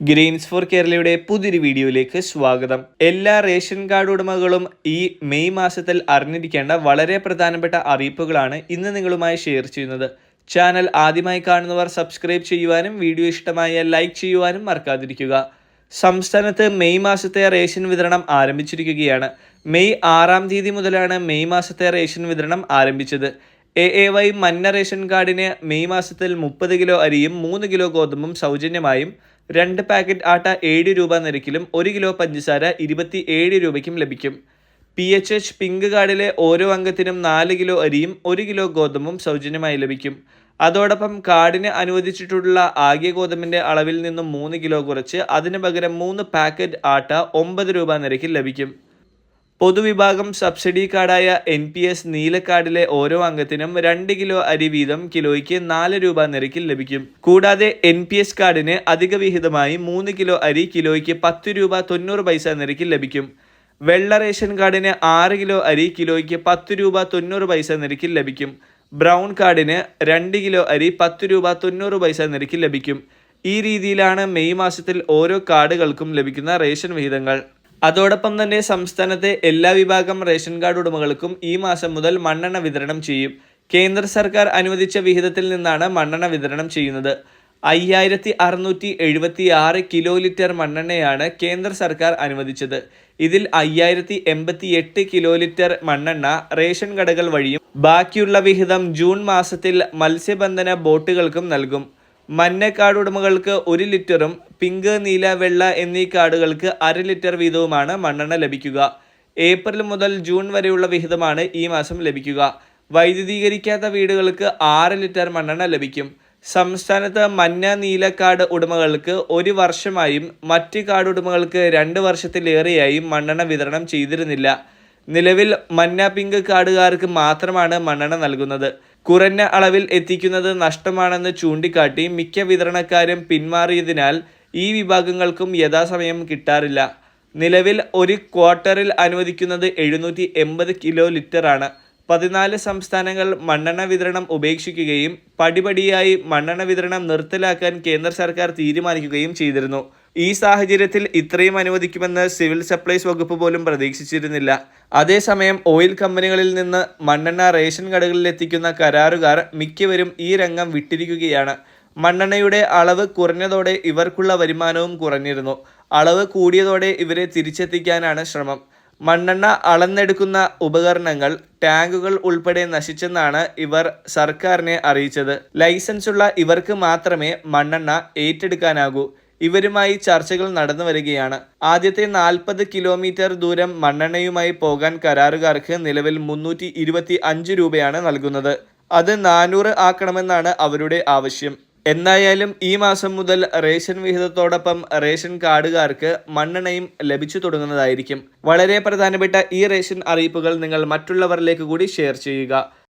Grains four കേരളയുടെ പുതിയൊരു വീഡിയോയിലേക്ക് സ്വാഗതം. എല്ലാ റേഷൻ കാർഡ് ഉടമകളും ഈ മെയ് മാസത്തിൽ അറിഞ്ഞിരിക്കേണ്ട വളരെ പ്രധാനപ്പെട്ട അറിയിപ്പുകളാണ് ഇന്ന് നിങ്ങളുമായി ഷെയർ ചെയ്യുന്നത്. ചാനൽ ആദ്യമായി കാണുന്നവർ സബ്സ്ക്രൈബ് ചെയ്യുവാനും വീഡിയോ ഇഷ്ടമായ ലൈക്ക് ചെയ്യുവാനും മറക്കാതിരിക്കുക. സംസ്ഥാനത്ത് മെയ് മാസത്തെ റേഷൻ വിതരണം ആരംഭിച്ചിരിക്കുകയാണ്. മെയ് ആറാം തീയതി മുതലാണ് മെയ് മാസത്തെ റേഷൻ വിതരണം ആരംഭിച്ചത്. എ എ വൈ മന്ന റേഷൻ കാർഡിന് മെയ് മാസത്തിൽ മുപ്പത് കിലോ അരിയും മൂന്ന് കിലോ ഗോതമ്പും സൗജന്യമായും രണ്ട് പാക്കറ്റ് ആട്ട ഏഴ് രൂപ നിരക്കിലും ഒരു കിലോ പഞ്ചസാര ഇരുപത്തി ഏഴ് രൂപയ്ക്കും ലഭിക്കും. പി എച്ച് എച്ച് പിങ്ക് കാർഡിലെ ഓരോ അംഗത്തിനും നാല് കിലോ അരിയും ഒരു കിലോ ഗോതമ്പും സൗജന്യമായി ലഭിക്കും. അതോടൊപ്പം കാർഡിന് അനുവദിച്ചിട്ടുള്ള ആകെ ഗോതമ്പിന്റെ അളവിൽ നിന്നും മൂന്ന് കിലോ കുറച്ച് അതിന് പകരം മൂന്ന് പാക്കറ്റ് ആട്ട ഒമ്പത് രൂപ നിരക്കിൽ ലഭിക്കും. പൊതുവിഭാഗം സബ്സിഡി കാർഡായ എൻ പി എസ് നീലക്കാർഡിലെ ഓരോ അംഗത്തിനും രണ്ട് കിലോ അരി വീതം കിലോയ്ക്ക് നാല് രൂപ നിരക്കിൽ ലഭിക്കും. കൂടാതെ എൻ പി എസ് കാർഡിന് അധിക വിഹിതമായി മൂന്ന് കിലോ അരി കിലോയ്ക്ക് പത്ത് രൂപ തൊണ്ണൂറ് പൈസ നിരക്കിൽ ലഭിക്കും. വെള്ള റേഷൻ കാർഡിന് ആറ് കിലോ അരി കിലോയ്ക്ക് പത്ത് രൂപ തൊണ്ണൂറ് പൈസ നിരക്കിൽ ലഭിക്കും. ബ്രൗൺ കാർഡിന് രണ്ട് കിലോ അരി പത്ത് രൂപ തൊണ്ണൂറ് പൈസ നിരക്കിൽ ലഭിക്കും. ഈ രീതിയിലാണ് മെയ് മാസത്തിൽ ഓരോ കാർഡുകൾക്കും ലഭിക്കുന്ന റേഷൻ വിഹിതങ്ങൾ. അതോടൊപ്പം തന്നെ സംസ്ഥാനത്തെ എല്ലാ വിഭാഗം റേഷൻ കാർഡ് ഉടമകൾക്കും ഈ മാസം മുതൽ മണ്ണെണ്ണ വിതരണം ചെയ്യും. കേന്ദ്ര സർക്കാർ അനുവദിച്ച വിഹിതത്തിൽ നിന്നാണ് മണ്ണെണ്ണ വിതരണം ചെയ്യുന്നത്. അയ്യായിരത്തി അറുന്നൂറ്റി എഴുപത്തി ആറ് കിലോ ലിറ്റർ മണ്ണെണ്ണയാണ് കേന്ദ്ര സർക്കാർ അനുവദിച്ചത്. ഇതിൽ അയ്യായിരത്തി എൺപത്തി എട്ട് കിലോ ലിറ്റർ മണ്ണെണ്ണ റേഷൻ കടകൾ വഴിയും ബാക്കിയുള്ള വിഹിതം ജൂൺ മാസത്തിൽ മത്സ്യബന്ധന ബോട്ടുകൾക്കും നൽകും. മഞ്ഞ ഉടമകൾക്ക് ഒരു ലിറ്ററും പിങ്ക് നീല വെള്ള എന്നീ കാർഡുകൾക്ക് അര ലിറ്റർ വീതവുമാണ് മണ്ണെണ്ണ ലഭിക്കുക. ഏപ്രിൽ മുതൽ ജൂൺ വരെയുള്ള വിഹിതമാണ് ഈ മാസം ലഭിക്കുക. വൈദ്യുതീകരിക്കാത്ത വീടുകൾക്ക് ആറ് ലിറ്റർ മണ്ണെണ്ണ ലഭിക്കും. സംസ്ഥാനത്ത് മഞ്ഞ നീല കാർഡ് ഉടമകൾക്ക് ഒരു വർഷമായും മറ്റ് കാർഡ് ഉടമകൾക്ക് രണ്ട് വർഷത്തിലേറെയായും മണ്ണെണ്ണ വിതരണം ചെയ്തിരുന്നില്ല. നിലവിൽ മഞ്ഞ പിങ്ക് കാർഡുകാർക്ക് മാത്രമാണ് മണ്ണെണ്ണ നൽകുന്നത്. കുറഞ്ഞ അളവിൽ എത്തിക്കുന്നത് നഷ്ടമാണെന്ന് ചൂണ്ടിക്കാട്ടി മിക്ക വിതരണക്കാരും പിന്മാറിയതിനാൽ ഈ വിഭാഗങ്ങൾക്കും യഥാസമയം കിട്ടാറില്ല. നിലവിൽ ഒരു ക്വാർട്ടറിൽ അനുവദിക്കുന്നത് എഴുന്നൂറ്റി എൺപത് കിലോ ലിറ്ററാണ്. പതിനാല് സംസ്ഥാനങ്ങൾ മണ്ണെണ്ണ വിതരണം ഉപേക്ഷിക്കുകയും പടിപടിയായി മണ്ണെണ്ണ വിതരണം നിർത്തലാക്കാൻ കേന്ദ്ര സർക്കാർ തീരുമാനിക്കുകയും ചെയ്തിരുന്നു. ഈ സാഹചര്യത്തിൽ ഇത്രയും അനുവദിക്കുമെന്ന് സിവിൽ സപ്ലൈസ് വകുപ്പ് പോലും പ്രതീക്ഷിച്ചിരുന്നില്ല. അതേസമയം ഓയിൽ കമ്പനികളിൽ നിന്ന് മണ്ണെണ്ണ റേഷൻ കടകളിൽ എത്തിക്കുന്ന കരാറുകാർ മിക്കവരും ഈ രംഗം വിട്ടിരിക്കുകയാണ്. മണ്ണെണ്ണയുടെ അളവ് കുറഞ്ഞതോടെ ഇവർക്കുള്ള വരുമാനവും കുറഞ്ഞിരുന്നു. അളവ് കൂടിയതോടെ ഇവരെ തിരിച്ചെത്തിക്കാനാണ് ശ്രമം. മണ്ണെണ്ണ അളന്നെടുക്കുന്ന ഉപകരണങ്ങൾ ടാങ്കുകൾ ഉൾപ്പെടെ നശിച്ചെന്നാണ് ഇവർ സർക്കാരിനെ അറിയിച്ചത്. ലൈസൻസുള്ള ഇവർക്ക് മാത്രമേ മണ്ണെണ്ണ ഏറ്റെടുക്കാനാകൂ. ഇവരുമായി ചർച്ചകൾ നടന്നു വരികയാണ്. ആദ്യത്തെ നാൽപ്പത് കിലോമീറ്റർ ദൂരം മണ്ണെണ്ണയുമായി പോകാൻ കരാറുകാർക്ക് നിലവിൽ മുന്നൂറ്റി ഇരുപത്തി അഞ്ച് രൂപയാണ് നൽകുന്നത്. അത് നാനൂറ് ആക്കണമെന്നാണ് അവരുടെ ആവശ്യം. എന്തായാലും ഈ മാസം മുതൽ റേഷൻ വിഹിതത്തോടൊപ്പം റേഷൻ കാർഡുകാർക്ക് മണ്ണെണ്ണയും ലഭിച്ചു തുടങ്ങുന്നതായിരിക്കും. വളരെ പ്രധാനപ്പെട്ട ഈ റേഷൻ അറിയിപ്പുകൾ നിങ്ങൾ മറ്റുള്ളവരിലേക്ക് കൂടി ഷെയർ ചെയ്യുക.